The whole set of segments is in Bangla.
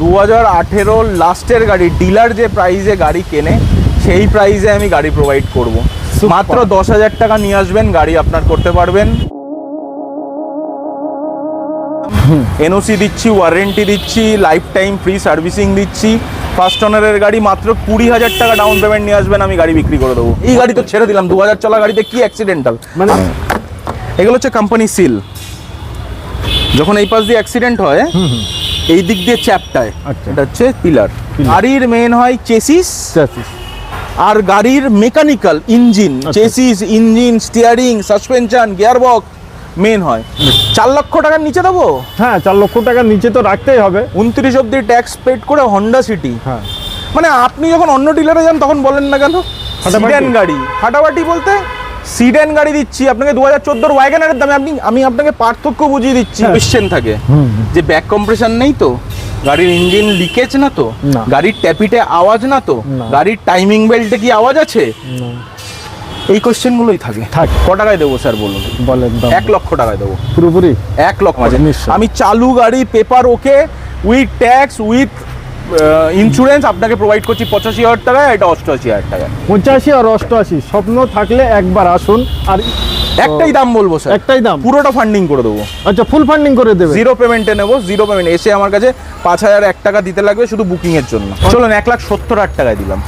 দু হাজার আঠেরো লাস্টের গাড়ি ডিলার যে প্রাইসে গাড়ি কেনে সেই প্রাইসে আমি গাড়ি প্রোভাইড করব. মাত্র দশ হাজার টাকা নিয়ে আসবেন গাড়ি আপনার করতে পারবেন। এনওসি দিচ্ছি ওয়ারেন্টি দিচ্ছি লাইফ টাইম ফ্রি সার্ভিসিং দিচ্ছি ফার্স্ট ওনারের গাড়ি মাত্র কুড়ি হাজার টাকা ডাউন পেমেন্ট নিয়ে আসবেন আমি গাড়ি বিক্রি করে দেবো। এই গাড়ি তো ছেড়ে দিলাম দু হাজার চলা গাড়িতে কি অ্যাক্সিডেন্টাল মানে? এগুলো হচ্ছে কোম্পানি সিল যখন এই পাশ দিয়ে অ্যাক্সিডেন্ট হয় এই দিক দিয়ে চ্যাপটায়। আচ্ছা। এটা হচ্ছে পিলার। গাড়ির মেন হয় চেসিস। আর গাড়ির mechanical engine. Chassis engine steering suspension gearbox main হয়। চার লক্ষ টাকার নিচে দেবো? হ্যাঁ চার লক্ষ টাকার নিচে তো রাখতেই হবে। উনত্রিশ অব্দি ট্যাক্স পেড করে হন্ডা সিটি হ্যাঁ। মানে আপনি যখন অন্য ডিলারে যান তখন বলেন না কেন? ফাটাফাটি। গাড়ি। ফাটাফাটি বলতে সিডেন গাড়ি দিচ্ছি আপনাকে দু হাজার চোদ্দোর ওয়াগনারের দামে আপনি আমি আপনাকে পার্থক্য বুঝিয়ে দিচ্ছি। হ্যাঁ। কোয়েশ্চেন থাকে। যে ব্যাক কম্প্রেশন নেই তো? গাড়ির ইঞ্জিন লিকেজ না তো? গাড়ির ট্যাপিটে আওয়াজ না তো? গাড়ির টাইমিং বেল্টে কি আওয়াজ আছে? এই কোয়েশ্চেনগুলোই থাকে। থাকে। ক টাকায় দেবো স্যার বলুন? বলেন এক লক্ষ টাকায় দেবো। পুরোপুরি? এক লক্ষ। আচ্ছা। আমি চালু গাড়ি paper okay with tax with insurance আপনাকে প্রোভাইড করছি পঁচাশি হাজার টাকায় এটা অষ্টআশি হাজার টাকায় পঁচাশি আর অষ্টআশি স্বপ্ন থাকলে একবার আসুন আর একটাই দাম বলব স্যার একটাই দাম? পুরোটা ফান্ডিং করে দেবো। আচ্ছা ফুল ফান্ডিং করে দেবে? জিরো পেমেন্টে নেব জিরো পেমেন্ট এসে আমার কাছে পাঁচ হাজার এক টাকা দিতে লাগবে শুধু বুকিং এর জন্য। চলুন এক লাখ সত্তর হাজার টাকায় দিলাম।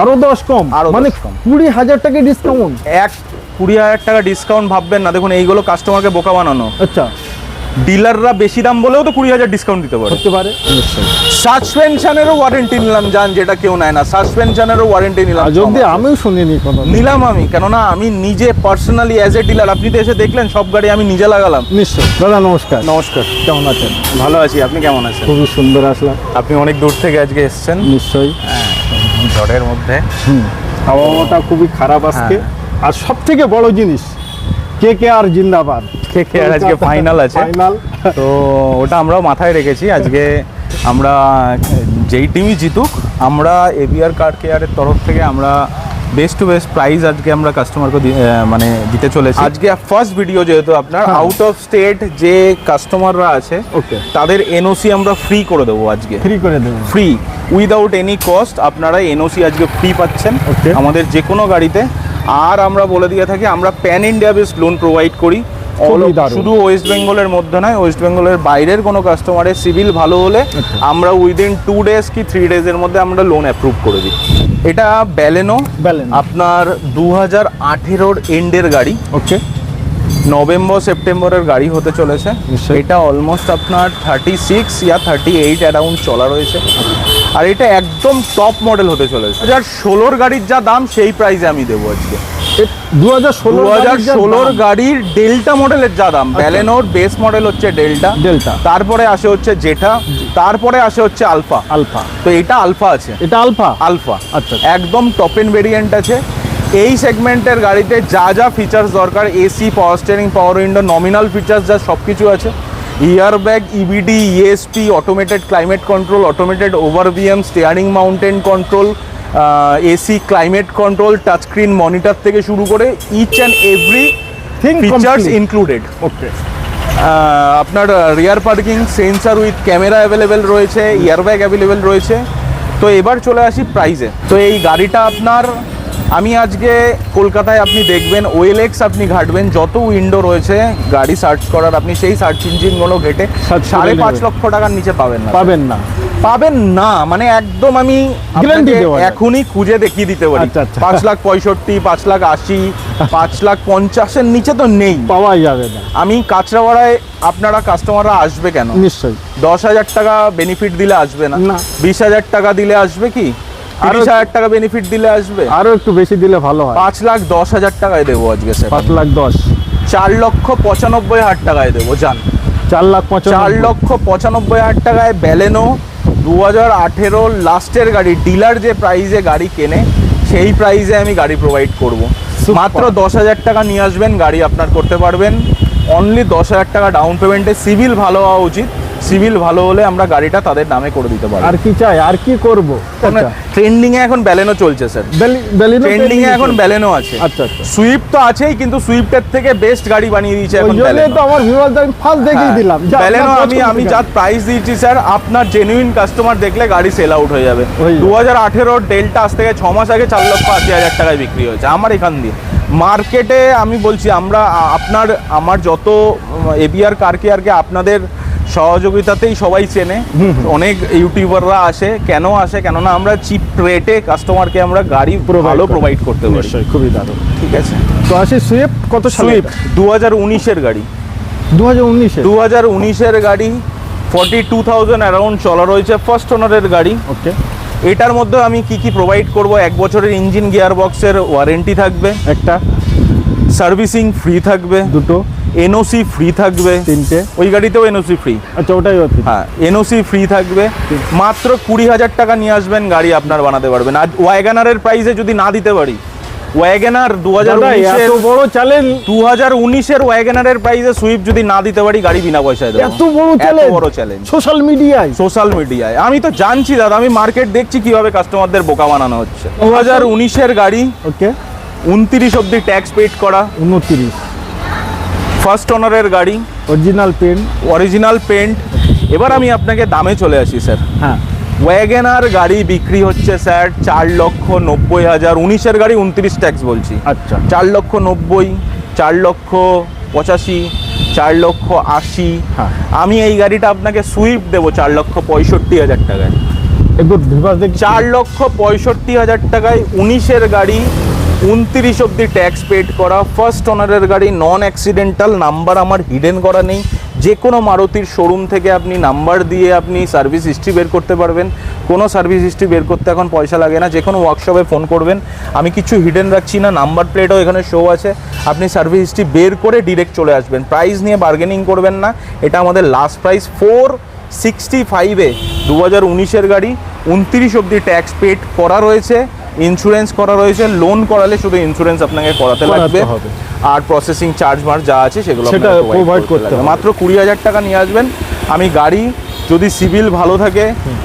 আরও দশ কম? আরও মানে কম। কুড়ি হাজার টাকা ডিসকাউন্ট এক কুড়ি হাজার টাকা ডিসকাউন্ট ভাববেন না। দেখুন এইগুলো কাস্টমারকে বোকা বানানো। আচ্ছা। ডিলাররা বেশি দাম বলেও তো কুড়ি হাজার ডিসকাউন্ট দিতে পারে। হতে পারে। সাসপেনশনেরও ওয়ারেন্টি নিলাম জান যেটা কেউ নেয় না। সাসপেনশনেরও ওয়ারেন্টি নিলাম মাসের। আমিও শুনিনি কোনো। নিলাম আমি কেননা আমি নিজে পার্সোনালি অ্যাজ এ ডিলার আপনি তো এসে দেখলেন সব গাড়ি আমি নিজে লাগালাম। নিশ্চয় দাদা নমস্কার। নমস্কার। কেমন আছেন? ভালো আছি আপনি কেমন আছেন? খুবই সুন্দর আসলাম। আপনি অনেক দূর থেকে আজকে এসেছেন। নিশ্চয়ই। ঝড়ের মধ্যে। আবহাওয়াটা খুবই খারাপ আজকে। আর সব থেকে বড় জিনিস কে কে আর জিন্দাবাদ। কে কে আর আজকে ফাইনাল আছে। ফাইনাল তো ওটা আমরাও মাথায় রেখেছি। আজকে আমরা যেই টিমই জিতুক আমরা এবিআর কার কেয়ারের তরফ থেকে আমরা বেস্ট টু বেস্ট প্রাইজ আজকে আমরা কাস্টমারকে মানে দিতে চলেছি। আজকে ফার্স্ট ভিডিও যেহেতু আপনার। আউট অফ স্টেট যে কাস্টমাররা আছে ওকে তাদের এনওসি আমরা ফ্রি করে দেবো আজকে। ফ্রি করে দেবেন ফ্রি উইদাউট এনি কস্ট আপনারা এনওসি আজকে ফ্রি পাচ্ছেন. আমাদের যে কোনো গাড়িতে আর আমরা বলে দিয়ে থাকি আমরা pan India based loan provide করি। শুধু ওয়েস্ট বেঙ্গলের মধ্যে নয় ওয়েস্ট বেঙ্গলের বাইরের কোনো কাস্টমারের সিভিল ভালো হলে আমরা উইদিন টু ডেজ কি থ্রি ডেজের মধ্যে আমরা লোন অ্যাপ্রুভ করে দিই। এটা ব্যালেনো। আপনার দু হাজার আঠেরোর এন্ডের গাড়ি। ওকে নভেম্বর সেপ্টেম্বরের গাড়ি হতে চলেছে। এটা অলমোস্ট আপনার থার্টি সিক্স ইয়া থার্টি এইট অ্যারাউন্ড চলা রয়েছে। আর এটা একদম টপ মডেল হতে চলেছে। দু হাজার ষোলোর গাড়ির যা দাম সেই প্রাইসে আমি দেবো আজকে। দু হাজার ষোলো হাজার ষোলোর গাড়ির ডেল্টা মডেলের যা দাম। ব্যালেনোর বেস মডেল হচ্ছে ডেল্টা Delta। তারপরে আসে হচ্ছে জেঠা তারপরে আসে হচ্ছে আলফা আলফা তো এটা আলফা আছে। এটা আলফা আলফা আচ্ছা। একদম টপ এন্ড ভেরিয়েন্ট আছে। এই সেগমেন্টের গাড়িতে যা যা ফিচার্স দরকার AC power steering power window nominal features যা সব কিছু আছে। Airbag EBD ESP automated climate control automated ORVM steering mounted control AC climate control touch screen monitor থেকে শুরু করে each and every Thing features. Included okay আপনার rear parking sensor with camera available রয়েছে ইয়ারব্যাগ অ্যাভেলেবেল রয়েছে। তো এবার চলে আসি প্রাইসে তো এই গাড়িটা আপনার আমি আজকে কলকাতায় আপনি দেখবেন ওয়েলএক্স আপনি ঘাটবেন যত উইন্ডো রয়েছে গাড়ি সার্চ করার আপনি সেই সার্চ ইঞ্জিনগুলো ঘেটে সাড়ে পাঁচ লক্ষ টাকার নিচে পাবেন না। পাবেন না। পাবেন না মানে একদম আমি। এখনই খুঁজে দেখিয়ে দিতে পারি। আচ্ছা, আচ্ছা। পাঁচ লাখ পঁয়ষট্টি পাঁচ লাখ আশি পাঁচ লাখ পঞ্চাশের নিচে তো নেই। পাওয়া যাবে না। আমি কাঁচরাপাড়ায় আপনারা কাস্টমাররা আসবে কেন? নিশ্চয়ই। দশ হাজার টাকা বেনিফিট দিলে আসবে না। বিশ হাজার টাকা দিলে আসবে কি? তিরিশ হাজার টাকা বেনিফিট দিলে আসবে? আরও একটু বেশি দিলে ভালো হয়। পাঁচ লাখ দশ হাজার টাকায় দেবো আজকে স্যার পাঁচ লাখ দশ। চার লক্ষ পঁচানব্বই হাজার টাকায় দেবো চার লাখ চার লক্ষ পঁচানব্বই হাজার টাকায় ব্যালেনো দু হাজার আঠেরো লাস্টের গাড়ি ডিলার যে প্রাইসে গাড়ি কেনে সেই প্রাইসে আমি গাড়ি প্রোভাইড করব. মাত্র দশ হাজার টাকা নিয়ে আসবেন গাড়ি আপনার করতে পারবেন। অনলি দশ হাজার টাকা ডাউন পেমেন্টে সিভিল ভালো হওয়া উচিত। সিভিল ভালো হলে আমরা গাড়িটা তাদের নামে করে দিতে পারি আর কি চাই? আর কি করব? আচ্ছা। ট্রেন্ডিং এ এখন ব্যালেনো চলছে স্যার বেলিনো ট্রেন্ডিং এ এখন। ব্যালেনো আছে। আচ্ছা আচ্ছা। সুইফট তো আছেই কিন্তু সুইফটের থেকে বেস্ট গাড়ি বানিয়ে দিয়েছে এখন ব্যালেনো তো আমার ভিউয়ার্স আমি ফার্স্ট দেখিয়ে দিলাম। ব্যালেনো আমি আমি। যা প্রাইস দিয়েছি স্যার আপনার জেনুইন কাস্টমার দেখলে গাড়ি সেল আউট হয়ে যাবে। হয়ে যাবে। দু হাজার আঠেরোর ডেল্টা আজ থেকে ছ মাস আগে চার লক্ষ আশি হাজার টাকায় বিক্রি হয়েছে আমার এখান দিয়ে। মার্কেটে আমি বলছি আমরা আপনার আমার যত এবিআর কার কেয়ারকে আপনাদের সহযোগিতাতেই সবাই চেনে। অনেক ইউটিউবাররা আসে। কেন আসে? কেননা আমরা চিপ রেটে কাস্টমারকে আমরা গাড়ি ভালো প্রোভাইড করতে পারি। খুবই দারুণ। ঠিক আছে? তো আসি সুইফট কত সুইফট দু হাজার উনিশের গাড়ি। দু হাজার উনিশে দু হাজার উনিশের গাড়ি ফর্টি টু থাউজেন্ড অ্যারাউন্ড চলা রয়েছে ফার্স্ট ওনারের গাড়ি। ওকে। এটার মধ্যে আমি কি কি প্রোভাইড করব? এক বছরের ইঞ্জিন গিয়ার বক্সের ওয়ারেন্টি থাকবে। একটা। সার্ভিসিং ফ্রি থাকবে। দুটো। এনওসি ফ্রি থাকবে। তিনটে। ওই গাড়িতেও এনওসি ফ্রি আচ্ছা ওটাই হচ্ছে। হ্যাঁ এনওসি ফ্রি থাকবে। মাত্র কুড়ি হাজার টাকা নিয়ে আসবেন গাড়ি আপনার বানাতে পারবেন। আর ওয়াগানারের প্রাইসে যদি না দিতে পারি ওয়াগানার দু হাজার বড় চ্যালেঞ্জ দু হাজার উনিশের ওয়াগানারের প্রাইসে যদি না দিতে পারি গাড়ি বিনা পয়সায় দেবো। এত বড় চ্যালেঞ্জ বড় চ্যালেঞ্জ সোশ্যাল মিডিয়ায় সোশ্যাল মিডিয়ায় আমি তো জানছি দাদা আমি মার্কেট দেখছি কীভাবে কাস্টমারদের বোকা বানানো হচ্ছে। দু হাজার উনিশের গাড়ি ওকে উনত্রিশ অব্দি ট্যাক্স পেড করা। উনত্রিশ। ফার্স্ট অনারের গাড়ি। অরিজিনাল পেন্ট অরিজিনাল পেন্ট এবার আমি আপনাকে দামে চলে আসি স্যার। হ্যাঁ। ওয়াগেনার গাড়ি বিক্রি হচ্ছে স্যার চার লক্ষ নব্বই হাজার। উনিশের গাড়ি উনত্রিশ ট্যাক্স বলছি। আচ্ছা। চার লক্ষ নব্বই চার লক্ষ পঁচাশি চার লক্ষ আশি। হ্যাঁ। আমি এই গাড়িটা আপনাকে সুইফট দেবো চার লক্ষ পঁয়ষট্টি হাজার টাকায়। একটু চার লক্ষ পঁয়ষট্টি হাজার টাকায় উনিশের গাড়ি উনত্রিশ অব্দি ট্যাক্স পেড করা ফার্স্ট ওনারের গাড়ি নন অ্যাক্সিডেন্টাল নাম্বার আমার হিডেন করা নেই। যে কোনো মারুতির শোরুম থেকে আপনি নাম্বার দিয়ে আপনি সার্ভিস হিস্ট্রি বের করতে পারবেন। কোনো সার্ভিস হিস্ট্রি বের করতে এখন পয়সা লাগে না যে কোনো ওয়ার্কশপে ফোন করবেন। আমি কিছু হিডেন রাখছি না নাম্বার প্লেটও এখানে শো আছে। আপনি সার্ভিস হিস্ট্রি বের করে ডিরেক্ট চলে আসবেন। প্রাইস নিয়ে বার্গেনিং করবেন না, এটা আমাদের লাস্ট প্রাইস ফোর সিক্সটি ফাইভে দু হাজার উনিশের গাড়ি, উনত্রিশ অব্দি ট্যাক্স পেড করা রয়েছে। ইন্স্যুরেন্স করা রয়েছে লোন করালে শুধু ইন্স্যুরেন্স আপনাকে করাতে লাগবে। আর প্রসেসিং চার্জ মার যা আছে সেগুলো সেটা provide করতে। মাত্র কুড়ি হাজার টাকা নিয়ে আসবেন। আমি গাড়ি যদি সিভিল ভালো থাকে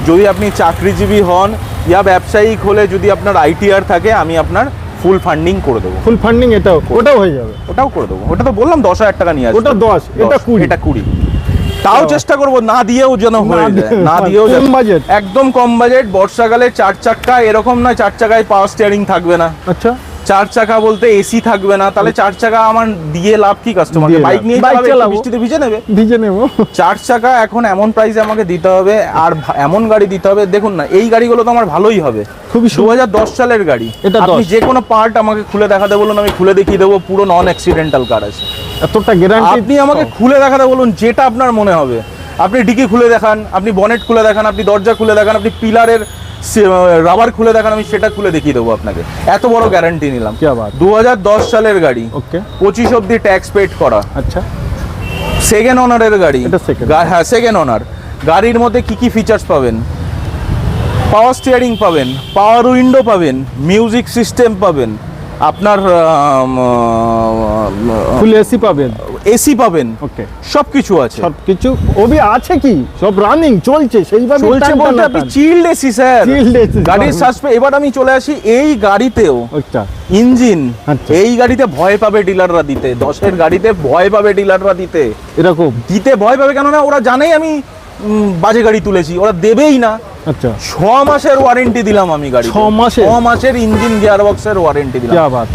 যদি আপনি চাকরিজীবী হন ইয়া ব্যবসায়িক হলে যদি আপনার আইটিআর থাকে আমি আপনার ফুল ফান্ডিং করে দেবো। ফুল ফান্ডিং এটাও ওটাও হয়ে যাবে। ওটাও করে দেবো। ওটা তো বললাম দশ হাজার টাকা নিয়ে আসবেন। ওটা 10, এটা 20 এটা কুড়ি। তাও চেষ্টা করব না দিয়েও যেন হয়ে যায়। না দিয়েও কম বাজেট। একদম কম বাজেট বর্ষাকালে চার চাক্কা এরকম না চার চাকায় পাওয়ার স্টিয়ারিং থাকবে না। আচ্ছা। চার চাকা বলতে এসি থাকবে না তাহলে চার চাকা আমার দিয়ে লাভ কি কাস্টমারকে বাইক নিয়ে যাবে চালাবো। বৃষ্টিতে ভিজে নেবে? ভিজে নেব। চার চাকা এখন এমন প্রাইসে আমাকে দিতে হবে আর এমন গাড়ি দিতে হবে দেখুন না এই গাড়িগুলো তো আমার ভালোই হবে। খুবই দু হাজার দশ সালের গাড়ি। এটা আপনি 10 যে কোনো পার্ট আমাকে খুলে দেখাতে বলুন আমি খুলে দেখিয়ে দেবো পুরো নন অ্যাক্সিডেন্টাল কার আছে। এতটা গ্যারান্টি আপনি আমাকে খুলে দেখাতে বলুন যেটা আপনার মনে হবে। আপনি ডিকি খুলে দেখান আপনি বনেট খুলে দেখান আপনি দরজা খুলে দেখান আপনি পিলারের রাবার খুলে দেখান আমি সেটা খুলে দেখিয়ে দেবো আপনাকে। এত বড় গ্যারান্টি নিলাম। দু হাজার দশ সালের গাড়ি ওকে পঁচিশ অব্দি ট্যাক্স পেড করা। আচ্ছা। সেকেন্ড ওনারের গাড়ি। হ্যাঁ সেকেন্ড ওনার গাড়ির মধ্যে কি কি ফিচার্স পাবেন? পাওয়ার স্টিয়ারিং পাবেন পাওয়ার উইন্ডো পাবেন মিউজিক সিস্টেম পাবেন আপনার ফুল এসি পাবেন। এসি পাবেন। ওকে। সব কিছু আছে। সব কিছু ওবি আছে কি? সব রানিং চলছে। সেইভাবে চলছে বলতে আপনি chilled AC sir Chilled AC, গাড়ির সাসপে এবার আমি চলে আসি এই গাড়িতেও। আচ্ছা ইঞ্জিন। এই গাড়িতে ভয় পাবে ডিলাররা দিতে। দশের গাড়িতে ভয় পাবে ডিলাররা দিতে। এরকম। দিতে ভয় পাবে কেননা ওরা জানেই আমি বাজে গাড়ি তুলেছি। ওরা দেবেই না। ছ মাসের ওয়ারেন্টি দিলাম আমি ছ ছ মাসের ইঞ্জিন গিয়ার ওয়ারেন্টি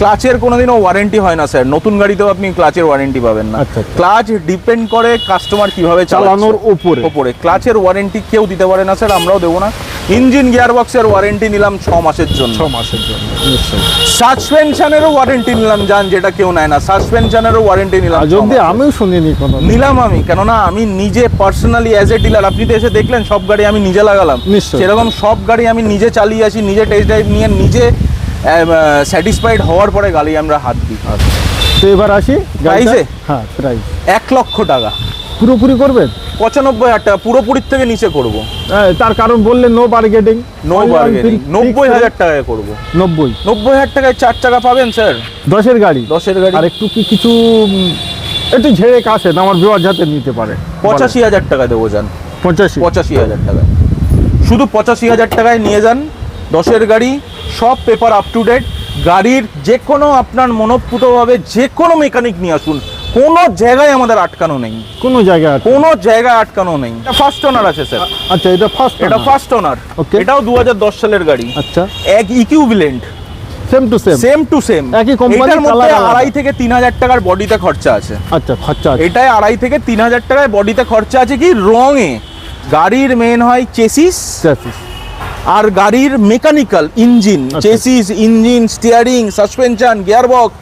ক্লাচের কোনোদিনও ওয়ারেন্টি হয় না স্যার নতুন গাড়িতেও আপনি ক্লাচের ওয়ারেন্টি পাবেন না। আচ্ছা, আচ্ছা। ক্লাচ ডিপেন্ড করে কাস্টমার কীভাবে চালানোর ক্লাচের ওয়ারেন্টি কেউ দিতে পারে না স্যার আমরাও দেবো না। ইঞ্জিন গিয়ার বক্সের ওয়ারেন্টি নিলাম ছ মাসের জন্য ছ মাসের জন্য ওয়ারেন্টি নিলাম জান যেটা কেউ নেয় না। সাসপেনশনেরও ওয়ারেন্টি নিলাম যদি আমিও শুনিনি কোনো নিলাম আমি কেননা আমি নিজে পার্সোনালি অ্যাজ এ ডিলার আপনি তো এসে দেখলেন সব গাড়ি আমি নিজে লাগালাম। সেরকম সব গাড়ি আমি নিজে চালিয়ে আসি নিজে টেস্ট ড্রাইভ নিয়ে নিজে স্যাটিসফাইড হওয়ার পরে গাড়ি আমরা হাত দিই। তো এবার আসি এ? হ্যাঁ প্রাইস এক লক্ষ টাকা। পুরোপুরি করবেন? পঁচানব্বই হাজার টাকা পুরোপুরির থেকে নিচে করব। হ্যাঁ, তার কারণ বললেন নো বার্গেটিং নো বার্গেটিং নব্বই হাজার টাকায় করব। নব্বই। নব্বই হাজার টাকায় চার টাকা পাবেন স্যার দশের গাড়ি? দশের গাড়ি। আর একটু কি কিছু একটু ঝেড়ে কাছেন আমার বিবার যাতে নিতে পারে। পঁচাশি হাজার টাকা দেবো যান পঁচাশি? পঁচাশি হাজার টাকায়। শুধু পঁচাশি হাজার টাকায় নিয়ে যান দশের গাড়ি সব পেপার আপ টু ডেট গাড়ির যে কোনো আপনার মনোপুতভাবে যে কোনো মেকানিক নিয়ে আসুন কোনো জায়গায় আমাদের আটকানো নেই। কোনো জায়গায় কোনো জায়গায় আটকানো নেই। এটা ফার্স্ট ওনার আছে স্যার আচ্ছা এটা ফার্স্ট এটা ফার্স্ট ওনার Okay. এটাও দু হাজার দশ সালের গাড়ি। আচ্ছা। এক equivalent same to same same to same একই এটার মধ্যে আড়াই থেকে তিন হাজার টাকার বডিতে খরচা আছে। আচ্ছা খরচা এটায় আড়াই থেকে তিন হাজার টাকায় বডিতে খরচা আছে কি? রঙে গাড়ির মেন হয় চেসিস আর গাড়ির mechanical engine. Chassis engine steering suspension gearbox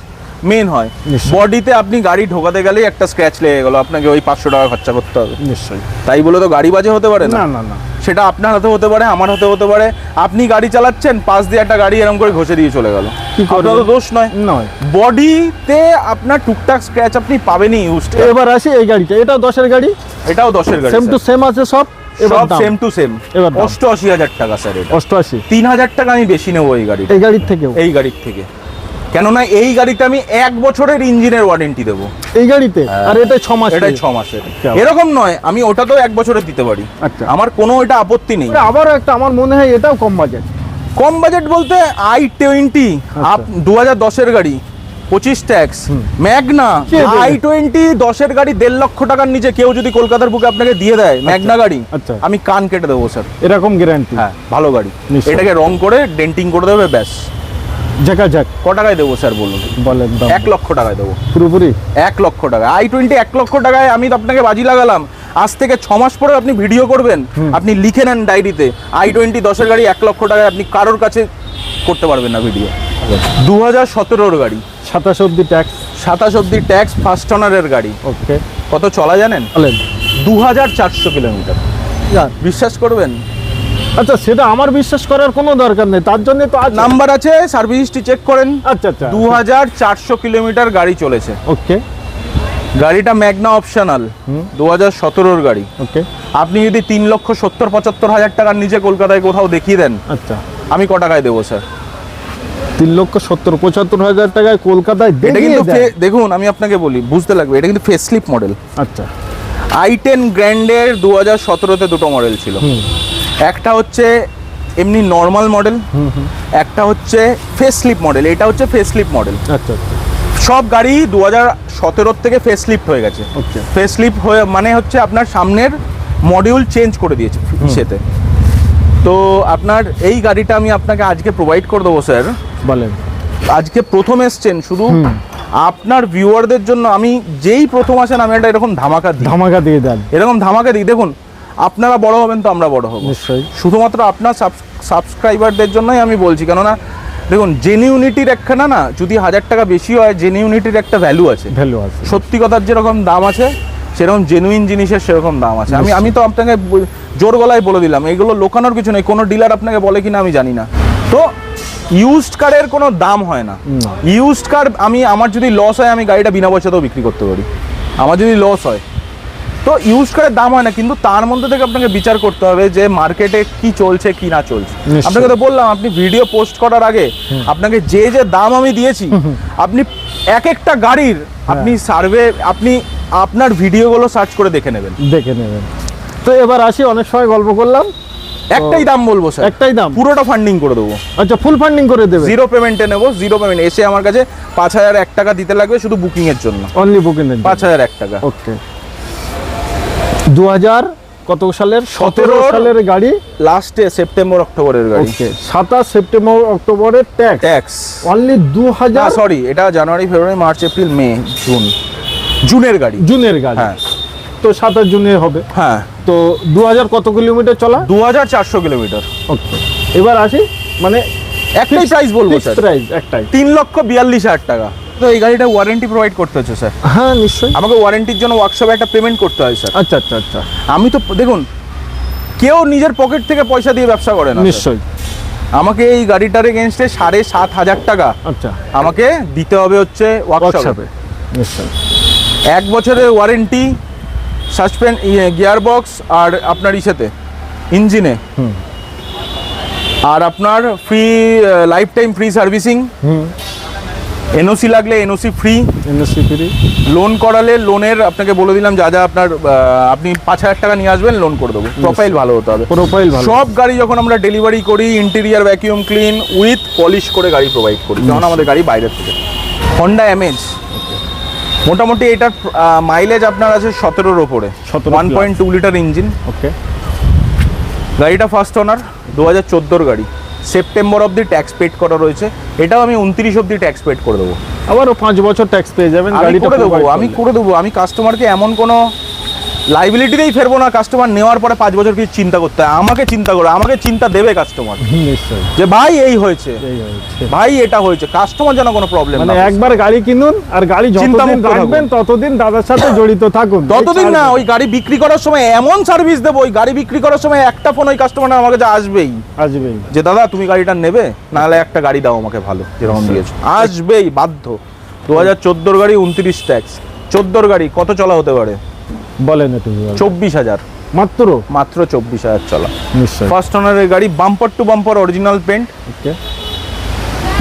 main হয়। বডিতে আপনি গাড়ি ঢোকাতে গেলেই একটা স্ক্র্যাচ লেগে গেল আপনাকে ওই পাঁচশো টাকা খরচা করতে হবে। নিশ্চয়ই। তাই বলে তো গাড়ি বাজে হতে পারে না না না। সেটা আপনার হাতে হতে পারে আমার হাতে হতে পারে। আপনি গাড়ি চালাচ্ছেন পাশ দিয়ে একটা গাড়ি এরকম করে ঘষে দিয়ে চলে গেল। আপনার তো দোষ নয়। নয়। বডিতে আপনার টুকটাক স্ক্র্যাচ আপনি পাবেনই ইউজড এবার আসি এই গাড়িটা। এটাও দশের গাড়ি? এটাও দশের গাড়ি সেম টু সেম আছে সব? এবার সব সেম টু সেম। অষ্টআশি হাজার টাকা স্যার অষ্টআশি। তিন হাজার টাকা আমি বেশি নেব এই গাড়ি এই গাড়ির থেকে এই গাড়ির থেকে। কেননা এই গাড়িতে আমি এক বছরের ইঞ্জিনের ওয়ারেন্টি দেবো। এই গাড়িতে? আর এটা ছ মাস এটাই ছ মাসের আচ্ছা। এরকম নয় আমি ওটাতেও এক বছরের দিতে পারি। আচ্ছা। আমার কোনো এটা আপত্তি নেই। আবারও একটা আমার মনে হয় এটাও কম বাজেট কম বাজেট বলতে আই টোয়েন্টি আপ দু হাজার দশের গাড়ি পঁচিশ ট্যাক্স ম্যাগনা আই টোয়েন্টি দশের গাড়ি দেড় লক্ষ টাকার নিচে কেউ যদি কলকাতার বুকে আপনাকে দিয়ে দেয় ম্যাগনা গাড়ি আচ্ছা। আমি কান কেটে দেবো স্যার। এরকম গ্যারান্টি হ্যাঁ ভালো গাড়ি। এটাকে রং করে ডেন্টিং করে দেবে ব্যাস। ঝাঁকা ঝাঁক ক টাকায় দেবো স্যার বলুন? বলেন এক লক্ষ টাকায় দেবো। পুরোপুরি? এক লক্ষ টাকা আই টোয়েন্টি এক লক্ষ টাকায় আমি তো আপনাকে বাজি লাগালাম। আজ থেকে ছ মাস পরে আপনি ভিডিও করবেন। আপনি লিখে নেন ডায়েরিতে আই টোয়েন্টি দশের গাড়ি এক লক্ষ টাকায় আপনি কারোর কাছে করতে পারবেন না ভিডিও। দু হাজার সতেরোর গাড়ি। সাতাশ অব্দি ট্যাক্স সাতাশ অব্দি ট্যাক্স ফার্স্ট অনারের গাড়ি। ওকে কত চলা জানেন? দু হাজার চারশো কিলোমিটার। বিশ্বাস করবেন? আচ্ছা সেটা আমার বিশ্বাস করার কোনো দরকার নেই। তার জন্য তো নাম্বার আছে সার্ভিস হিস্ট্রি চেক করেন। আচ্ছা আচ্ছা দু হাজার চারশো কিলোমিটার গাড়ি চলেছে। ওকে। গাড়িটা ম্যাগনা অপশনাল। দু হাজার সতেরোর গাড়ি। ওকে। আপনি যদি তিন লক্ষ সত্তর পঁচাত্তর হাজার টাকার নিচে কলকাতায় কোথাও দেখিয়ে দেন আচ্ছা। আমি ক টাকায় দেবো স্যার? তিন লক্ষ সত্তর পঁচাত্তর হাজার টাকায় কলকাতায় এটা কিন্তু দেখুন আমি আপনাকে বলি বুঝতে লাগবে এটা কিন্তু ফেস স্লিপ মডেল। আচ্ছা। আই টেন গ্র্যান্ডের দু হাজার সতেরোতে দুটো মডেল ছিল। একটা হচ্ছে এমনি নর্মাল মডেল একটা হচ্ছে ফেস স্লিপ মডেল এটা হচ্ছে ফেস স্লিপ মডেল আচ্ছা। সব গাড়ি দু হাজার সতেরোর থেকে ফেস স্লিপ হয়ে গেছে. ফেস স্লিপ হয়ে মানে হচ্ছে আপনার সামনের মডিউল চেঞ্জ করে দিয়েছে সেতে। তো আপনার এই গাড়িটা আমি আপনাকে আজকে প্রোভাইড করে দেবো স্যার বলেন। আজকে প্রথম এসছেন শুধু আপনার ভিউয়ারদের জন্য আমি যেই প্রথম আসেন আমি একটা এরকম ধামাকা ধামাকা দিয়ে দেন। এরকম ধামাকা দিই। দেখুন আপনারা বড় হবেন তো আমরা বড় হব। নিশ্চয়ই। শুধুমাত্র আপনার সাবস্ক্রাইবারদের জন্যই আমি বলছি কেননা দেখুন জেনিউনিটির একখানা না যদি হাজার টাকা বেশি হয় জেনিউনিটির একটা ভ্যালু আছে। ভ্যালু আছে। সত্যি কথার যেরকম দাম আছে সেরকম জেনুইন জিনিসের সেরকম দাম আছে। আমি আমি তো আপনাকে জোর গলায় বলে দিলাম এগুলো লোকানোর কিছু নেই কোনো ডিলার আপনাকে বলে কিনা আমি জানি না। তো ইউজড কারের কোনো দাম হয় না। না। ইউজড কার আমি আমার যদি লস হয় আমি গাড়িটা বিনা পয়সাতেও বিক্রি করতে পারি। আমার যদি লস হয় তো ইউজ করে দাম হয় না কিন্তু তার মধ্যে থেকে আপনাকে বিচার করতে হবে যে মার্কেটে কি চলছে কি না চলছে। আপনাকে তো বললাম আপনি ভিডিও পোস্ট করার আগে আপনাকে যে যে দাম আমি দিয়েছি আপনি এক একটা গাড়ির আপনি সার্ভে আপনি আপনার ভিডিওগুলো সার্চ করে দেখে নেবেন। দেখে নেবেন। তো এবার আসি অনেক সময় গল্প করলাম। একটাই দাম বলব স্যার। একটাই দাম। পুরোটা ফান্ডিং করে দেবো। আচ্ছা ফুল ফান্ডিং করে দেবে? জিরো পেমেন্টে নেব জিরো পেমেন্ট এসে আমার কাছে পাঁচ হাজার এক টাকা দিতে লাগবে শুধু বুকিং এর জন্য। অনলি বুকিং এর পাঁচ হাজার এক টাকা। ওকে দু হাজার কত সালের? সতেরো সালের গাড়ি। লাস্টে সেপ্টেম্বর অক্টোবরের গাড়ি। সাতাশ সেপ্টেম্বর অক্টোবরের ট্যাক্স ট্যাক্স অনলি দু হাজার সরি এটা January February March April May June. জুনের গাড়ি। জুনের গাড়ি। হ্যাঁ। তো সাতাশ জুনে হবে। হ্যাঁ। তো দু হাজার কত কিলোমিটার চলা? দু হাজার চারশো কিলোমিটার। ওকে এবার আসি মানে একটাই প্রাইস বলব স্যার প্রাইস একটাই। তিন লক্ষ বিয়াল্লিশ হাজার টাকা। তো এই গাড়িটা ওয়ারেন্টি প্রোভাইড করতে হচ্ছে স্যার হ্যাঁ নিশ্চয়ই। আমাকে ওয়ারেন্টির জন্য ওয়ার্কশপে একটা পেমেন্ট করতে হয় স্যার আচ্ছা আচ্ছা আচ্ছা। আমি তো দেখুন কেউ নিজের পকেট থেকে পয়সা দিয়ে ব্যবসা করে না নিশ্চয়ই। আমাকে এই গাড়িটার এগেনস্টে সাড়ে সাত হাজার টাকা আচ্ছা। আমাকে দিতে হবে হচ্ছে ওয়ার্কশপে নিশ্চয়ই। এক বছরের ওয়ারেন্টি সাসপেন্ড গিয়ার বক্স আর আপনার ইসেতে ইঞ্জিনে। আর আপনার free life time free servicing হুম। এনওসি লাগলে NOC free NSC free loan করালে লোনের আপনাকে বলে দিলাম যা যা আপনার আপনি পাঁচ হাজার টাকা নিয়ে আসবেন লোন করে দেবো। প্রোফাইল ভালো হতে হবে। প্রোফাইল ভালো। সব গাড়ি যখন আমরা ডেলিভারি করি interior vacuum clean with polish করে গাড়ি প্রোভাইড করি। যেমন আমাদের গাড়ি বাইরের থেকে। হন্ডা এমএজ মোটামুটি এটার মাইলেজ আপনার আছে সতেরোর ওপরে। 17 one point two litre engine okay গাড়িটা ফার্স্ট ওনার দু হাজার চোদ্দোর গাড়ি। সেপ্টেম্বর অবধি ট্যাক্স পেড করা রয়েছে। এটাও আমি উনত্রিশ অবধি ট্যাক্স পেড করে দেবো। আবারও পাঁচ বছর ট্যাক্স পেয়ে যাবেন আমি করে দেবো আমি করে দেবো আমি কাস্টমারকে এমন কোনো লাইবিলিটিতেই ফেরবো না কাস্টমার নেওয়ার পরে পাঁচ বছর কিছু চিন্তা করতে হয়? আমাকে চিন্তা করে আমাকে চিন্তা দেবে কাস্টমার নিশ্চয়ই। যে ভাই এই হয়েছে। ভাই এটা হয়েছে। কাস্টমার যেন কোনো প্রবলেম মানে একবার গাড়ি কিনুন আর গাড়ি যতদিন। রাখবেন ততদিন দাদার সাথে জড়িত থাকুন। ততদিন না ওই গাড়ি বিক্রি করার সময় এমন সার্ভিস দেবো ওই গাড়ি বিক্রি করার সময় একটা ফোন ওই কাস্টমার আমার কাছে আসবেই। আসবেই। যে দাদা তুমি গাড়িটা নেবে? নাহলে একটা গাড়ি দাও আমাকে ভালো যেরকম দিয়েছ। আসবেই বাধ্য। দু হাজার চোদ্দোর গাড়ি উনত্রিশ ট্যাক্স চোদ্দোর গাড়ি কত চলা হতে পারে? বলেন একটু। চব্বিশ হাজার। মাত্র? মাত্র চব্বিশ হাজার চলা। নিশ্চয়ই। ফার্স্ট ওনারের গাড়ি bumper to bumper original paint okay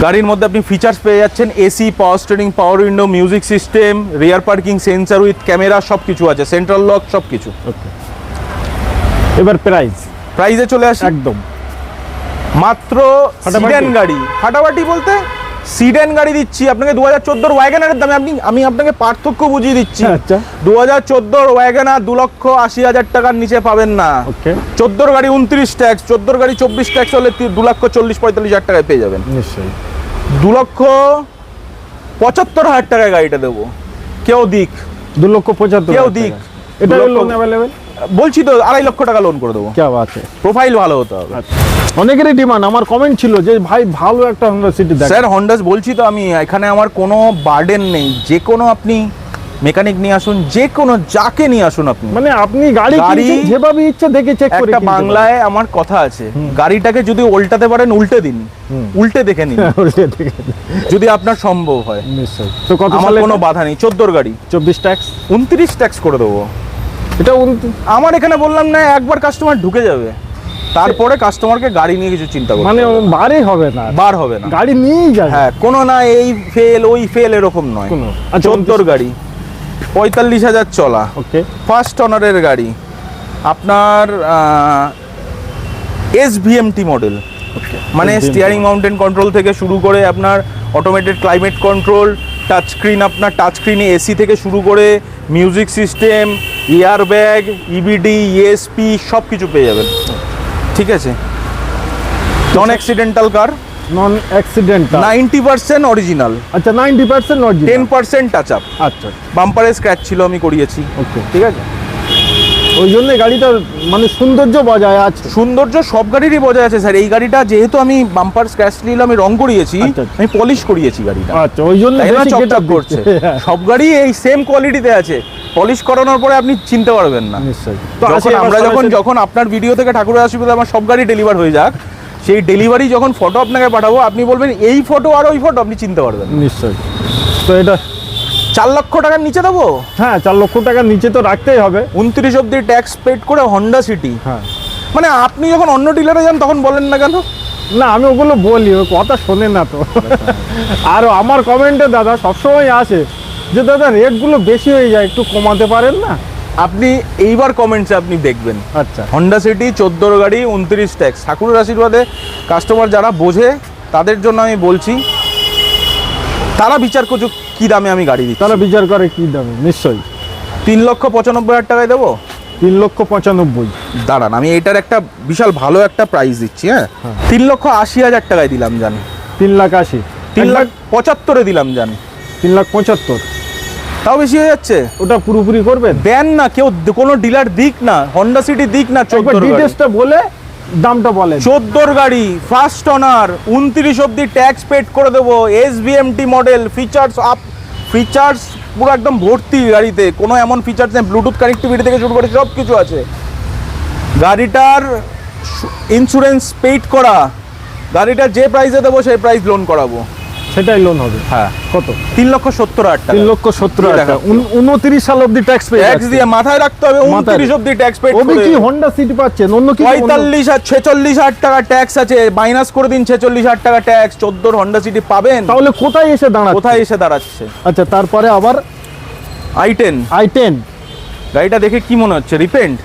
গাড়ির মধ্যে আপনি ফিচার্স পেয়ে যাচ্ছেন। AC power steering power window music system rear parking sensor with camera সব কিছু আছে। সেন্ট্রাল লক সব কিছু এবার প্রাইস প্রাইজে চলে আসি। একদম। মাত্র? সিডেন গাড়ি। ফাটাফাটি বলতে সিডেন গাড়ি দিচ্ছি আপনাকে দু হাজার চোদ্দোর ওয়াগনারের দামে আপনি আমি আপনাকে পার্থক্য বুঝিয়ে দিচ্ছি। আচ্ছা। দু হাজার চোদ্দোর ওয়াগনার দু লক্ষ আশি হাজার টাকার নিচে পাবেন না। চোদ্দোর গাড়ি উনত্রিশ ট্যাক্স চোদ্দোর গাড়ি চব্বিশ ট্যাক্স হলে দু লক্ষ চল্লিশ পঁয়তাল্লিশ হাজার টাকায় পেয়ে যাবেন। নিশ্চয়ই। দু লক্ষ পঁচাত্তর হাজার টাকায় গাড়িটা দেবো। কেউ দিক। দু লক্ষ পঁচাত্তর কেউ দিক। এটা লোন অ্যাভেলেবেল বলছি তো আড়াই লক্ষ টাকা লোন করে দেবো। কে আছে? প্রোফাইল ভালো হতে হবে। অনেকেরই ডিমান্ড আমার কমেন্ট ছিল যে ভাই ভালো একটা হন্ডা সিটি দেখ। স্যার হন্ডাস বলছি তো আমি এখানে আমার কোনো বার্ডেন নেই। যে কোনো আপনি মেকানিক নিয়ে আসুন যে কোনো যাকে নিয়ে আসুন আপনি। মানে আপনি গাড়ি কিনছেন যেভাবে ইচ্ছে দেখে চেক করে একটা বাংলায় আমার কথা আছে। গাড়িটাকে যদি উল্টাতে পারেন উল্টে দিন। উল্টে দেখে নিন। যদি আপনার সম্ভব হয়। নিশ্চয়ই। তো কত আমার কোনো বাধা নেই। চোদ্দোর গাড়ি। চব্বিশ ট্যাক্স উনত্রিশ ট্যাক্স করে দেবো। এটা আমার এখানে বললাম না একবার কাস্টমার ঢুকে যাবে। তারপরে কাস্টমারকে গাড়ি নিয়ে কিছু চিন্তা করবে মানে। বারে হবে না। বার হবে না। গাড়ি নিয়েই যাবে। হ্যাঁ কোনো না এই ফেল ওই ফেল এরকম নয়। কোনো। আচ্ছা, চোদ্দোর গাড়ি। পঁয়তাল্লিশ হাজার চলা। ওকে ফার্স্ট অনারের গাড়ি। আপনার এস ভিএমটি মডেল মানে স্টিয়ারিং মাউন্টেন কন্ট্রোল থেকে শুরু করে আপনার automated climate control touch screen আপনার টাচ স্ক্রিনে এসি থেকে শুরু করে music system air bag EBD ESP সব কিছু পেয়ে যাবেন। ঠিক আছে? Non accidental car non accidental ninety percent original আচ্ছা ninety percent original ten percent touch up আচ্ছা বাম্পারে স্ক্র্যাচ ছিল আমি করিয়েছি। ওকে ঠিক আছে? ওই জন্য গাড়িটার মানে সৌন্দর্য বজায় আছে। সৌন্দর্য সব গাড়িরই বজায় আছে স্যার। এই গাড়িটা যেহেতু আমি বাম্পার স্ক্র্যাচ নিলাম আমি রং করিয়েছি আচ্ছা, আচ্ছা। আমি পলিশ করিয়েছি গাড়িটা। আচ্ছা ওই জন্য চকচক করছে? হ্যাঁ, সব গাড়ি এই সেম কোয়ালিটিতে আছে। পলিশ করানোর পরে আপনি চিনতে পারবেন না। নিশ্চয়ই। যখন আমরা যখন যখন আপনার ভিডিও থেকে ঠাকুরের আশীর্বাদে আমার সব গাড়ি ডেলিভার হয়ে যাক সেই ডেলিভারি যখন ফটো আপনাকে পাঠাবো আপনি বলবেন এই ফটো আর ওই ফটো আপনি চিনতে পারবেন নিশ্চয়ই। তো এটা চার লক্ষ টাকার নিচে দেবো? হ্যাঁ চার লক্ষ টাকার নিচে তো রাখতেই হবে। উনত্রিশ অব্দি ট্যাক্স পেড করে হন্ডা সিটি হ্যাঁ। মানে আপনি যখন অন্য ডিলারে যান তখন বলেন না কেন? না আমি ওগুলো বলি ও কথা শোনে না তো। আর আমার কমেন্টে দাদা সবসময় আসে যে দাদা রেটগুলো বেশি হয়ে যায় একটু কমাতে পারেন না? আপনি এইবার কমেন্টসে আপনি দেখবেন। আচ্ছা। হন্ডা সিটি চোদ্দোর গাড়ি উনত্রিশ ট্যাক্স ঠাকুরের আশীর্বাদে কাস্টমার যারা বোঝে তাদের জন্য আমি বলছি তারা বিচার করছে কি দামে আমি গাড়ি দিচ্ছি? তারা বিচার করে কি দামে নিশ্চয়ই। তিন লক্ষ পঁচানব্বই হাজার টাকায় দেবো? তিন লক্ষ পঁচানব্বই। দাঁড়ান আমি এটার একটা বিশাল ভালো একটা প্রাইস দিচ্ছি হ্যাঁ? হ্যাঁ। তিন লক্ষ আশি হাজার টাকায় দিলাম জান। তিন লাখ আশি। তিন লাখ পঁচাত্তরে দিলাম জান। তিন লাখ পঁচাত্তর। তাও বেশি হয়ে যাচ্ছে? ওটা পুরোপুরি করবে দেন না কেউ কোনো ডিলার দিক না হন্ডা সিটি দিক না চোখ ডিটেলসটা বলে দামটা বলে চোদ্দোর গাড়ি ফার্স্ট অনার উনত্রিশ অব্দি ট্যাক্স পেড করে দেবো। S BMT model features up features পুরো একদম ভর্তি গাড়িতে। কোনো এমন ফিচার্স নেই ব্লুটুথ কানেক্টিভিটি থেকে শুরু করে সব কিছু আছে। গাড়িটার ইন্স্যুরেন্স পেইড করা, গাড়িটা যে প্রাইসে দেবো, সেই প্রাইস লোন করাবো। সেটাই লোন হবে। হ্যাঁ। কত? তিন লক্ষ সত্তর হাজার তিন লক্ষ সত্তর হাজার টাকা। উনত্রিশ সাল অব্দি ট্যাক্স পেয়ে ট্যাক্স দিয়ে মাথায় রাখতে হবে উনত্রিশ অব্দি ট্যাক্স পেড ওবি কি হোন্ডা সিটি পাচ্ছেন? অন্য কি পঁয়তাল্লিশ আর ছেচল্লিশ হাজার টাকা ট্যাক্স আছে। মাইনাস করে দিন ছেচল্লিশ হাজার টাকা ট্যাক্স চোদ্দোর হন্ডা সিটি পাবেন। তাহলে কোথায় এসে দাঁড়াচ্ছে? কোথায় এসে দাঁড়াচ্ছে? আচ্ছা তারপরে আবার আই টেন আই টেন গাড়িটা দেখে কি মনে হচ্ছে? রিপেন্ট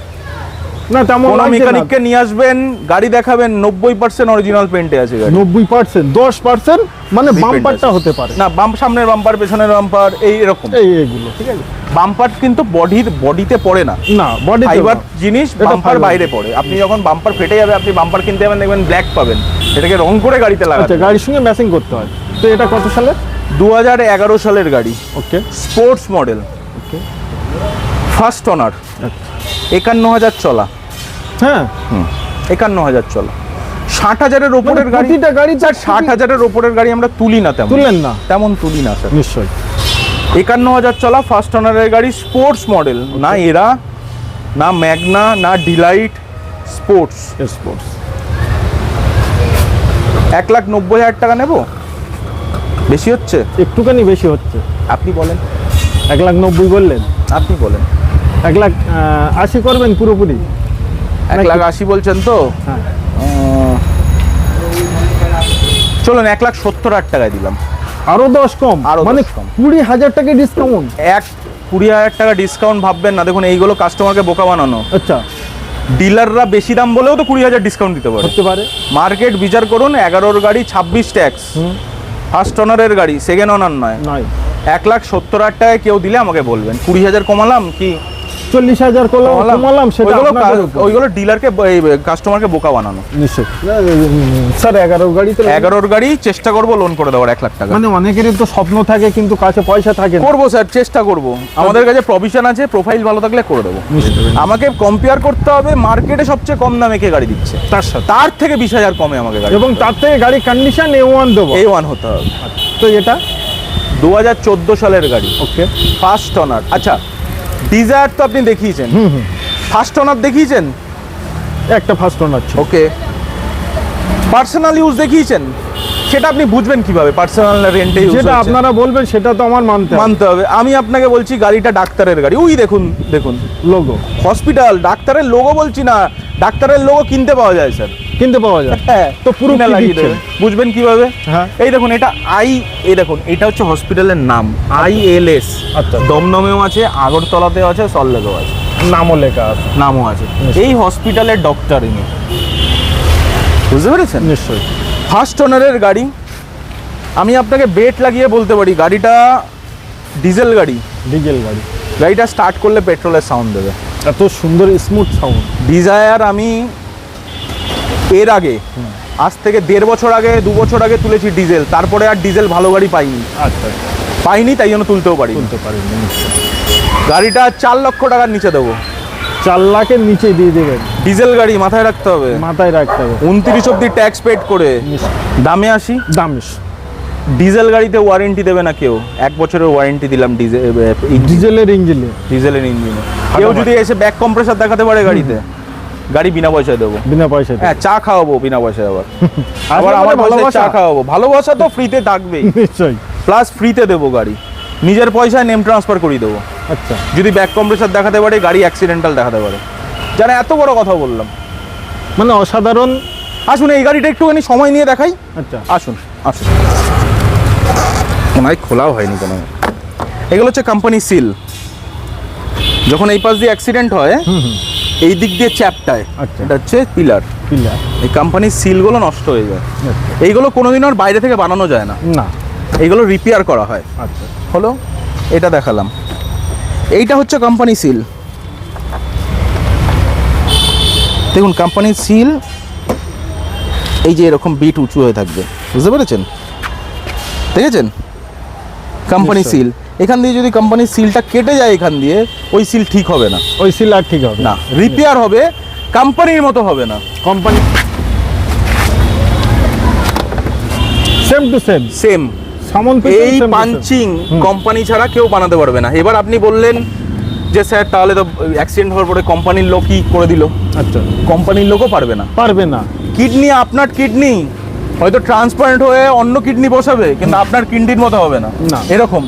না তেমন কোনো মেকানিককে নিয়ে আসবেন গাড়ি দেখাবেন নব্বই পার্সেন্ট অরিজিনাল পেন্টে আছে গাড়ি। নব্বই পার্সেন্ট দশ পার্সেন্ট মানে বাম্পারটা হতে পারে। না বাম সামনের বাম্পার পেছনের বাম্পার এই এরকম। এই এইগুলো। ঠিক আছে? বাম্পার কিন্তু বডির বডিতে পড়ে না। না বডি ফাইবার জিনিস বাম্পার বাইরে পড়ে। আপনি যখন বাম্পার ফেটে যাবে আপনি বাম্পার কিনতে যাবেন দেখবেন ব্ল্যাক পাবেন। এটাকে রং করে গাড়িতে আচ্ছা লাগাতে গাড়ির সঙ্গে ম্যাচিং করতে হয়। তো এটা কত সালে? দু এগারো সালের গাড়ি। Okay sports model okay first owner আচ্ছা। একান্ন হাজার চলা। হ্যাঁ। একান্ন হাজার চলা। ষাট হাজারের মানে ওপরের গাড়ি গাড়ি স্যার ষাট হাজারের ওপরের গাড়ি আমরা তুলি না তেমন। তুললেন না। তেমন তুলি না স্যার। নিশ্চয়ই। একান্ন হাজার চলা ফার্স্ট অনারের গাড়ি স্পোর্টস মডেল না এরা না ম্যাগনা না ডিলাইট স্পোর্টস স্পোর্টস এক লাখ নব্বই হাজার টাকা নেব? বেশি হচ্ছে? একটুখানি বেশি হচ্ছে। আপনি বলেন। এক লাখ নব্বই বললেন আপনি বলেন। এক লাখ আশি করবেন পুরোপুরি। এক লাখ আশি বলছেন তো? হ্যাঁ। চলুন এক লাখ সত্তর হাজার টাকায় দিলাম। আরও দশ কম। আরও মানে 10 কম। কুড়ি হাজার টাকা ডিসকাউন্ট এক কুড়ি হাজার টাকা ডিসকাউন্ট ভাববেন না। দেখুন এইগুলো কাস্টমারকে বোকা বানানো। আচ্ছা। ডিলাররা বেশি দাম বলেও তো কুড়ি হাজার ডিসকাউন্ট দিতে পারে। হতে পারে। মার্কেট বিচার করুন এগারোর গাড়ি ছাব্বিশ ট্যাক্স ফার্স্ট অনারের গাড়ি সেকেন্ড অনার নয়। নয়। এক লাখ সত্তর হাজার টাকায় কেউ দিলে আমাকে বলবেন। কুড়ি হাজার কমালাম কি? চল্লিশ হাজার কমালাম। সেটা ওইগুলো ডিলারকে কাস্টমারকে বোকা বানানো। নিশ্চয়ই। স্যার এগারোর গাড়ি চেষ্টা করব লোন করে দেওয়ার এক লাখ টাকা। মানে অনেকেরই তো স্বপ্ন থাকে কিন্তু কাছে পয়সা থাকে করব স্যার চেষ্টা করব। আমাদের কাছে প্রভিশন আছে প্রোফাইল ভালো থাকলে করে দেবো। আমাকে কম্পেয়ার করতে হবে মার্কেটে সবচেয়ে কম দামে কে গাড়ি দিচ্ছে। তার সাথে। তার থেকে বিশ হাজার কমে আমাকে গাড়ি এবং তার থেকে গাড়ি কন্ডিশন এ ওয়ান দেবো। এই ওয়ান হতে হবে। তো এটা? দু হাজার চোদ্দ সালের গাড়ি। ওকে ফার্স্ট অনার আচ্ছা ডিজায়ার তো আপনি দেখিয়েছেন। হুম হুম। ফার্স্ট অনার দেখিয়েছেন? একটা first owner okay personal use দেখিয়েছেন? সেটা আপনি বুঝবেন কীভাবে? পার্সোনাল রেন্টে ইউজ যেটা আপনারা বলবেন সেটা তো আমার মানতে মানতে হবে। আমি আপনাকে বলছি গাড়িটা ডাক্তারের গাড়ি। উই দেখুন দেখুন। লোগো হসপিটাল ডাক্তারের লোগো বলছি না। ডাক্তারের লোগো কিনতে পাওয়া যায় স্যার কিনতে পাওয়া যায়। হ্যাঁ তো পুরো লাগিয়ে দেবে। বুঝবেন কীভাবে? হ্যাঁ। এই দেখুন এটা আই এই দেখুন এটা হচ্ছে হসপিটালের নাম আই এল এস। আচ্ছা। দমদমেও আছে আগরতলাতেও আছে সল্লেগেও আছে। নামও লেখা আছে। নামও আছে। এই হসপিটালের ডক্টর ইনি। বুঝতে পেরেছেন? নিশ্চয়ই। ফার্স্ট ওনারের গাড়ি। আমি আপনাকে বেট লাগিয়ে বলতে পারি গাড়িটা ডিজেল গাড়ি। ডিজেল গাড়ি। গাড়িটা স্টার্ট করলে পেট্রোলের সাউন্ড দেবে। এত সুন্দর স্মুথ সাউন্ড ডিজায়ার আমি এর আগে আজ থেকে দেড় বছর আগে দু বছর আগে তুলেছি ডিজেল তারপরে আর ডিজেল ভালো গাড়ি পাইনি। আচ্ছা। পাইনি তাই জন্য তুলতেও পারি তুলতে পারি গাড়িটা চার লক্ষ টাকার নিচে দেবো। চার লাখের নিচে দিয়ে দেবেন। ডিজেল গাড়ি মাথায় রাখতে হবে। মাথায় রাখতে হবে। উনত্রিশ অব্দি ট্যাক্স পেড করে। দামে আসি? দামিস ডিজেল গাড়িতে ওয়ারেন্টি দেবে না কেউ। এক বছরের ওয়ারেন্টি দিলাম ডিজেল ডিজেলের ইঞ্জিনে ডিজেলের ইঞ্জিনে কেউ যদি এসে ব্যাক কম্প্রেসার দেখাতে পারে গাড়িতে। গাড়ি বিনা পয়সায় দেবো। বিনা পয়সা হ্যাঁ চা খাওয়াবো বিনা পয়সায় আবার। আবার আমার মানে পয়সায় চা ভালোবাসা। খাওয়াবো। ভালোবাসা তো ফ্রিতে থাকবেই। নিশ্চয়ই। প্লাস ফ্রিতে দেবো গাড়ি। নিজের পয়সায় নেম ট্রান্সফার করিয়ে দেবো। আচ্ছা। যদি ব্যাক কম্প্রেসার দেখাতে পারে গাড়ি অ্যাক্সিডেন্টাল দেখাতে পারে। যারা এত বড় কথা বললাম। মানে অসাধারণ আসুন এই গাড়িটা একটুখানি সময় নিয়ে দেখাই। আচ্ছা। আসুন আসুন। মনে হয় খোলাও হয়নি কোনো। এগুলো হচ্ছে কোম্পানি সিল যখন এই পাশ দিয়ে অ্যাক্সিডেন্ট হয় এই দিক দিয়ে চ্যাপটায় আচ্ছা। এটা হচ্ছে পিলার পিলার এই কোম্পানির সিলগুলো নষ্ট হয়ে যায়। এইগুলো কোনোদিন আর বাইরে থেকে বানানো যায় না। না। এইগুলো রিপেয়ার করা হয়। আচ্ছা। হলো এটা দেখালাম। এইটা হচ্ছে কোম্পানি সিল দেখুন কোম্পানির সিল এই যে এরকম বিট উঁচু হয়ে থাকবে। বুঝতে পেরেছেন? দেখেছেন? কোম্পানি সিল এখান দিয়ে যদি কোম্পানির সিলটা কেটে যায় এখান দিয়ে ওই সিল ঠিক হবে না। ওই সিল আর ঠিক হবে না। রিপেয়ার হবে কোম্পানির মতো হবে না। Company same to same same এই পাঞ্চিং কোম্পানি ছাড়া কেউ বানাতে পারবে না। এবার আপনি বললেন যে স্যার তাহলে তো অ্যাক্সিডেন্ট হওয়ার পরে কোম্পানির লোকই করে দিল। আচ্ছা। কোম্পানির লোকও পারবে না। পারবে না। কিডনি আপনার কিডনি হয়তো ট্রান্সপারেন্ট হয়ে অন্য কিডনি বসাবে কিন্তু আপনার কিডনির মতো হবে না। এরকম।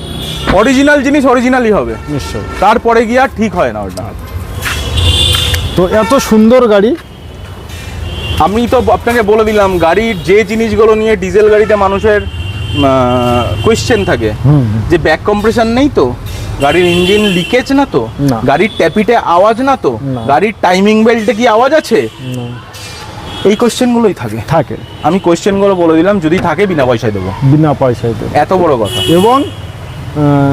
অরিজিনাল জিনিস অরিজিনালই হবে। নিশ্চয়ই। তারপরে গিয়ে আর ঠিক হয় না ওটা। তো এত সুন্দর গাড়ি। আমি তো আপনাকে বলে দিলাম গাড়ির যে জিনিসগুলো নিয়ে ডিজেল গাড়িতে মানুষের কোয়েশ্চেন থাকে যে ব্যাক কম্প্রেশন নেই তো? গাড়ির ইঞ্জিন লিকেজ না তো? গাড়ির ট্যাপিটে আওয়াজ না তো? গাড়ির টাইমিং বেল্টে কি আওয়াজ আছে? এই কোশ্চেনগুলোই থাকে। থাকে। আমি কোয়েশ্চেনগুলো বলে দিলাম যদি থাকে বিনা পয়সায় দেবো। বিনা পয়সায় দেবো। এত বড় কথা। এবং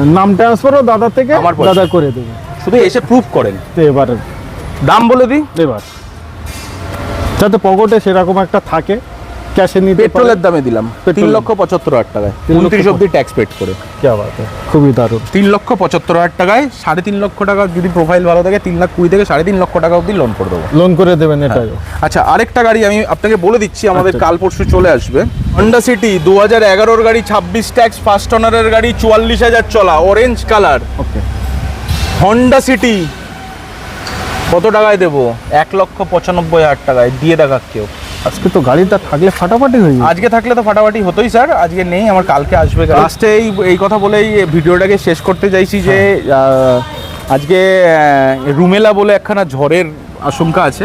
নাম ট্রান্সফারও দাদা থেকে আমার দাদা করে দেবে। শুধু এসে প্রুফ করেন। তো এবার দাম বলে দিই। এবার। যাতে পকেটে সেরকম একটা থাকে। ক্যাশে নিতে পেট্রোলের দামে দিলাম। তিন লক্ষ পঁচাত্তর হাজার টাকায়। উনত্রিশ অব্দি ট্যাক্স পেড করে। খুবই দারুণ। তিন লক্ষ পঁচাত্তর হাজার টাকায় সাড়ে তিন লক্ষ টাকা যদি প্রোফাইল ভালো থাকে তিন লাখ কুড়ি থেকে সাড়ে তিন লক্ষ টাকা অব্দি লোন করে দেবো। লোন করে দেবেন এটাই। আচ্ছা আরেকটা গাড়ি আমি আপনাকে বলে দিচ্ছি আমাদের আচ্ছা। কাল পরশু চলে আসবে। হন্ডা সিটি দু হাজার এগারোর গাড়ি ছাব্বিশ ট্যাক্স ফার্স্ট অনারের গাড়ি চুয়াল্লিশ হাজার চলা orange colour okay Honda City কত টাকায় দেবো? এক লক্ষ পঁচানব্বই হাজার টাকায়। দিয়ে দেখা কেউ। আজকে তো গাড়িটা থাকলে ফাটাফাটি হয়ে আজকে থাকলে তো ফাটাফাটি হতোই স্যার। আজকে নেই আমার কালকে আসবে। লাস্টে এই এই কথা বলেই ভিডিওটাকে শেষ করতে চাইছি যে আজকে রুমেলা বলে একখানা ঝড়ের আশঙ্কা আছে।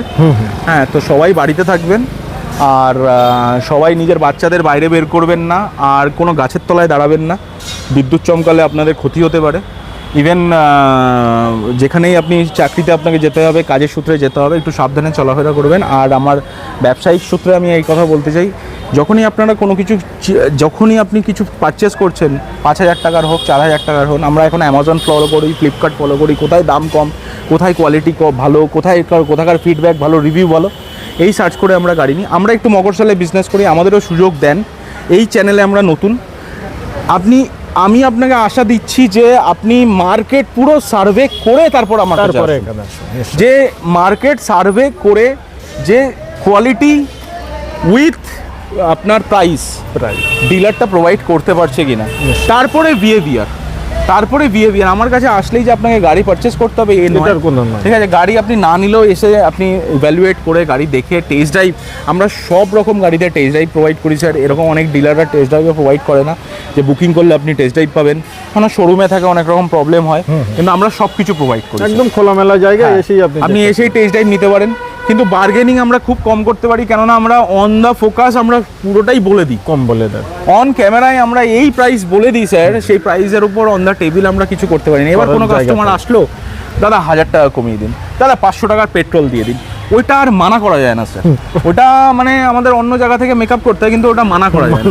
হ্যাঁ তো সবাই বাড়িতে থাকবেন। আর সবাই নিজের বাচ্চাদের বাইরে বের করবেন না। আর কোনো গাছের তলায় দাঁড়াবেন না। বিদ্যুৎ চমকালে আপনাদের ক্ষতি হতে পারে। ইভেন যেখানেই আপনি চাকরিতে আপনাকে যেতে হবে, কাজের সূত্রে যেতে হবে, একটু সাবধানে চলাফেরা করবেন। আর আমার ব্যবসায়িক সূত্রে আমি এই কথা বলতে চাই, যখনই আপনারা কোনো কিছু যখনই আপনি কিছু পারচেস করছেন, পাঁচ হাজার টাকার হোক, চার হাজার টাকার হোক, আমরা এখন অ্যামাজন ফলো করি ফ্লিপকার্ট ফলো করি, কোথায় দাম কম, কোথায় কোয়ালিটি কম ভালো, কোথায় কোথাকার ফিডব্যাক ভালো রিভিউ ভালো, এই সার্চ করে আমরা গাড়ি নিই। আমরা একটু মকরশালে বিজনেস করি, আমাদেরও সুযোগ দেন। এই চ্যানেলে আমরা নতুন। আপনি আমি আপনাকে আশা দিচ্ছি যে আপনি মার্কেট পুরো সার্ভে করে তারপর আমার কাছে তারপরে যে মার্কেট সার্ভে করে যে কোয়ালিটি উইথ আপনার প্রাইস প্রাইস ডিলারটা প্রোভাইড করতে পারছে কিনা। তারপরে বিহেভিয়ার তারপরে বিহেভিয়ার আমার কাছে আসলেই যে আপনাকে গাড়ি পারচেস করতে হবে এ নয়। ঠিক আছে গাড়ি আপনি না নিলেও এসে আপনি ভ্যালুয়েট করে গাড়ি দেখে টেস্ট ড্রাইভ আমরা সব রকম গাড়িতে টেস্ট ড্রাইভ প্রোভাইড করি স্যার এরকম অনেক ডিলাররা টেস্ট ড্রাইভও প্রোভাইড করে না যে বুকিং করলে আপনি টেস্ট ড্রাইভ পাবেন। কারণ শোরুমে থাকে অনেক রকম প্রবলেম হয় কিন্তু আমরা সব কিছু প্রোভাইড করি একদম খোলামেলা জায়গায় হ্যাঁ, এসেই আপনি আপনি এসেই টেস্ট ড্রাইভ নিতে পারেন। কিন্তু বার্গেনিং আমরা খুব কম করতে পারি কেননা আমরা অন দ্য ফোকাস আমরা পুরোটাই বলে দিই। কম বলে দেন অন ক্যামেরায় আমরা এই প্রাইস বলে দিই স্যার সেই প্রাইসের উপর অন দ্য টেবিল আমরা কিছু করতে পারি না। এবার কোনো কাস্টমার আসলো দাদা হাজার টাকা কমিয়ে দিন দাদা পাঁচশো টাকার পেট্রোল দিয়ে দিন। ওইটা আর মানা করা যায় না স্যার ওটা মানে আমাদের অন্য জায়গা থেকে মেকআপ করতে হয় কিন্তু ওটা মানা করা যায় না।